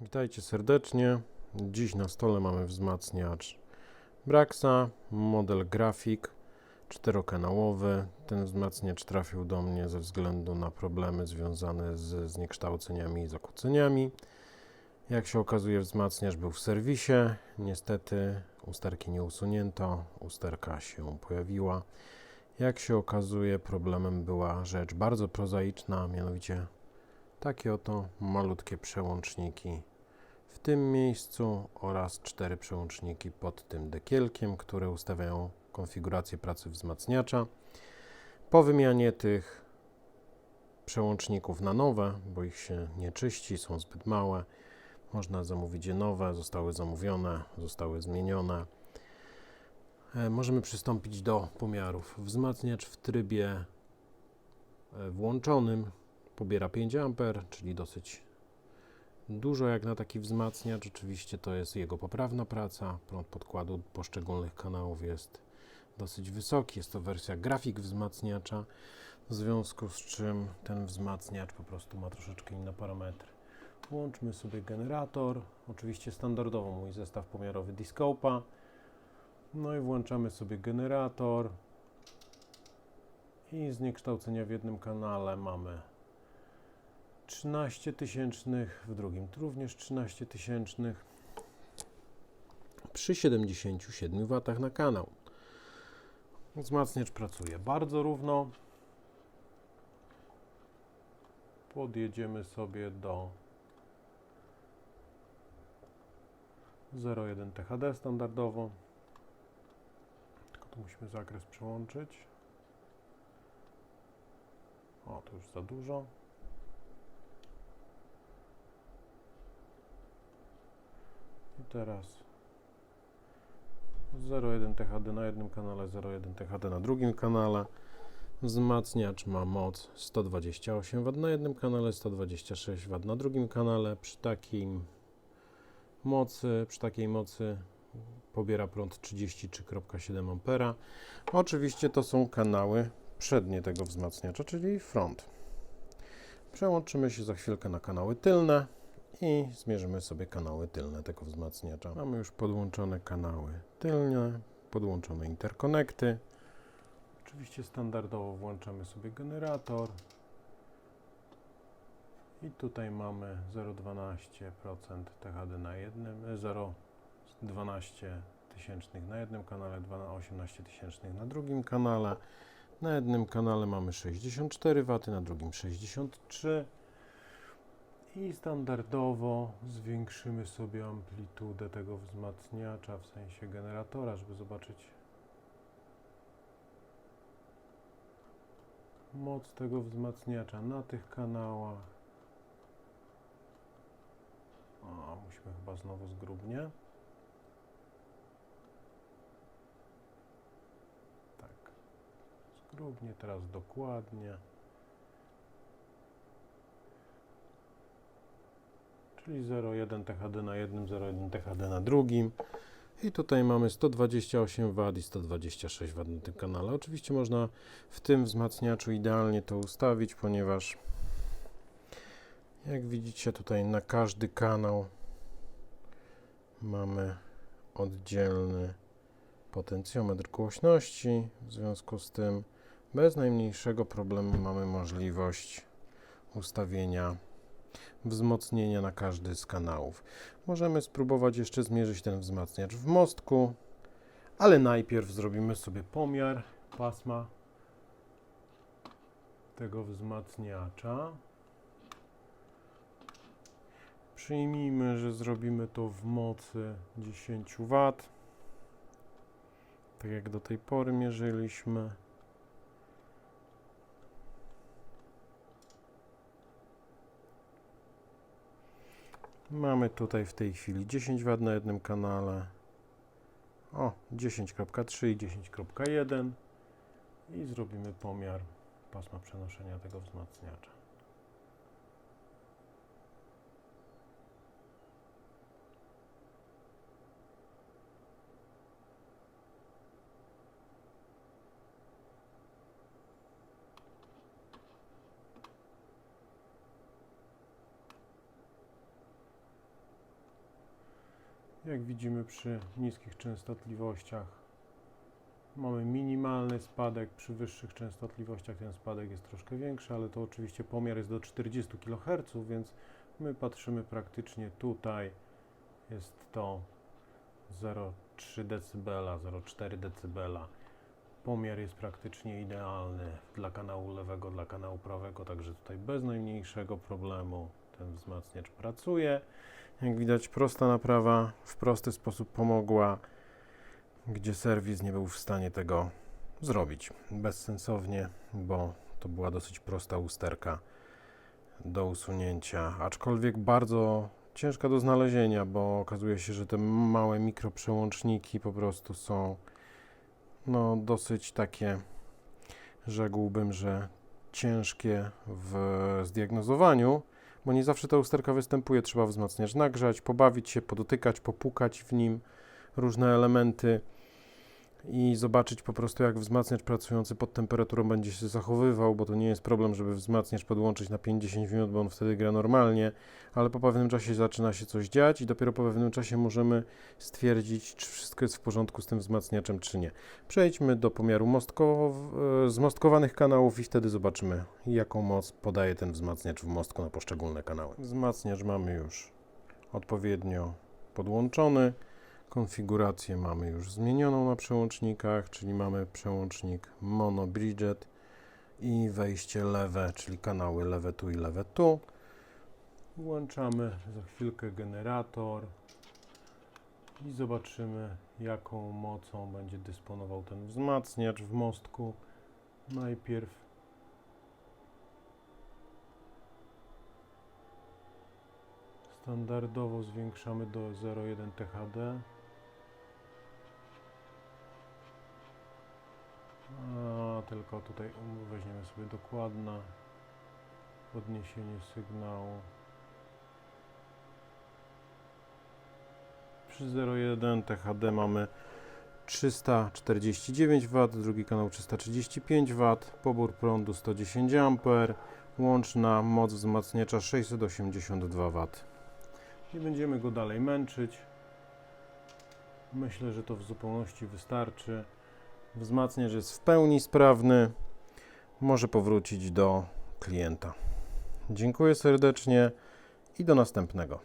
Witajcie serdecznie. Dziś na stole mamy wzmacniacz Braxa, model grafik czterokanałowy. Ten wzmacniacz trafił do mnie ze względu na problemy związane z zniekształceniami i zakłóceniami. Jak się okazuje, wzmacniacz był w serwisie. Niestety usterki nie usunięto, usterka się pojawiła. Jak się okazuje, problemem była rzecz bardzo prozaiczna, mianowicie takie oto malutkie przełączniki w tym miejscu oraz cztery przełączniki pod tym dekielkiem, które ustawiają konfigurację pracy wzmacniacza. Po wymianie tych przełączników na nowe, bo ich się nie czyści, są zbyt małe, można zamówić je nowe, zostały zamówione, zostały zmienione. E, Możemy przystąpić do pomiarów. Wzmacniacz w trybie e, włączonym pobiera 5 A, czyli dosyć dużo jak na taki wzmacniacz. Oczywiście to jest jego poprawna praca. Prąd podkładu poszczególnych kanałów jest dosyć wysoki. Jest to wersja grafik wzmacniacza, w związku z czym ten wzmacniacz po prostu ma troszeczkę inne parametry. Włączmy sobie generator. Oczywiście standardowo mój zestaw pomiarowy Discopa. No i włączamy sobie generator. I zniekształcenia w jednym kanale mamy 13 tysięcznych, w drugim również 13 tysięcznych przy 77 W na kanał. Wzmacniacz pracuje bardzo równo. Podjedziemy sobie do 0,1 THD standardowo. Tylko tu musimy zakres przełączyć. O, to już za dużo. I teraz 0,1 THD na jednym kanale, 0,1 THD na drugim kanale. Wzmacniacz ma moc 128 W na jednym kanale, 126 W na drugim kanale. Przy mocy, przy takiej mocy pobiera prąd 33,7 A. Oczywiście to są kanały przednie tego wzmacniacza, czyli front. Przełączymy się za chwilkę na kanały tylne i zmierzymy sobie kanały tylne tego wzmacniacza. Mamy już podłączone kanały tylne, podłączone interkonekty. Oczywiście standardowo włączamy sobie generator. I tutaj mamy 0,12% THD na jednym, e, 0,12 tysięcznych na jednym kanale, 2,18 tysięcznych na drugim kanale. Na jednym kanale mamy 64 W, na drugim 63 i standardowo zwiększymy sobie amplitudę tego wzmacniacza, w sensie generatora, żeby zobaczyć moc tego wzmacniacza na tych kanałach. O, musimy chyba znowu zgrubnie. Tak. Zgrubnie, teraz dokładnie. Czyli 0,1 THD na jednym, 0,1 THD na drugim. I tutaj mamy 128 W i 126 W na tym kanale. Oczywiście można w tym wzmacniaczu idealnie to ustawić, ponieważ jak widzicie tutaj na każdy kanał mamy oddzielny potencjometr głośności. W związku z tym bez najmniejszego problemu mamy możliwość ustawienia wzmocnienia na każdy z kanałów. Możemy spróbować jeszcze zmierzyć ten wzmacniacz w mostku, ale najpierw zrobimy sobie pomiar pasma tego wzmacniacza. Przyjmijmy, że zrobimy to w mocy 10 W. Tak jak do tej pory mierzyliśmy. Mamy tutaj w tej chwili 10 W na jednym kanale. O, 10.3 i 10.1 i zrobimy pomiar pasma przenoszenia tego wzmacniacza. Jak widzimy przy niskich częstotliwościach mamy minimalny spadek, przy wyższych częstotliwościach ten spadek jest troszkę większy, ale to oczywiście pomiar jest do 40 kHz, więc my patrzymy praktycznie tutaj, jest to 0,3 dB, 0,4 dB. Pomiar jest praktycznie idealny dla kanału lewego, dla kanału prawego, także tutaj bez najmniejszego problemu ten wzmacniacz pracuje. Jak widać, prosta naprawa w prosty sposób pomogła, gdzie serwis nie był w stanie tego zrobić bezsensownie, bo to była dosyć prosta usterka do usunięcia, aczkolwiek bardzo ciężka do znalezienia, bo okazuje się, że te małe mikroprzełączniki po prostu są no dosyć takie, rzekłbym, że ciężkie w zdiagnozowaniu, bo nie zawsze ta usterka występuje. Trzeba wzmacniacz nagrzać, pobawić się, podotykać, popukać w nim różne elementy i zobaczyć po prostu, jak wzmacniacz pracujący pod temperaturą będzie się zachowywał, bo to nie jest problem, żeby wzmacniacz podłączyć na 5-10 minut, bo on wtedy gra normalnie, ale po pewnym czasie zaczyna się coś dziać i dopiero po pewnym czasie możemy stwierdzić, czy wszystko jest w porządku z tym wzmacniaczem, czy nie. Przejdźmy do pomiaru mostkow zmostkowanych kanałów i wtedy zobaczymy, jaką moc podaje ten wzmacniacz w mostku na poszczególne kanały. Wzmacniacz mamy już odpowiednio podłączony. Konfigurację mamy już zmienioną na przełącznikach, czyli mamy przełącznik mono bridget i wejście lewe, czyli kanały lewe tu i lewe tu. Włączamy za chwilkę generator i zobaczymy jaką mocą będzie dysponował ten wzmacniacz w mostku. Najpierw standardowo zwiększamy do 0,1 THD. A, tylko tutaj weźmiemy sobie dokładne podniesienie sygnału. Przy 0,1 THD mamy 349 W, drugi kanał 335 W, pobór prądu 110 A, łączna moc wzmacniacza 682 W. Nie będziemy go dalej męczyć. Myślę, że to w zupełności wystarczy. Wzmacniacz jest w pełni sprawny. Może powrócić do klienta. Dziękuję serdecznie i do następnego.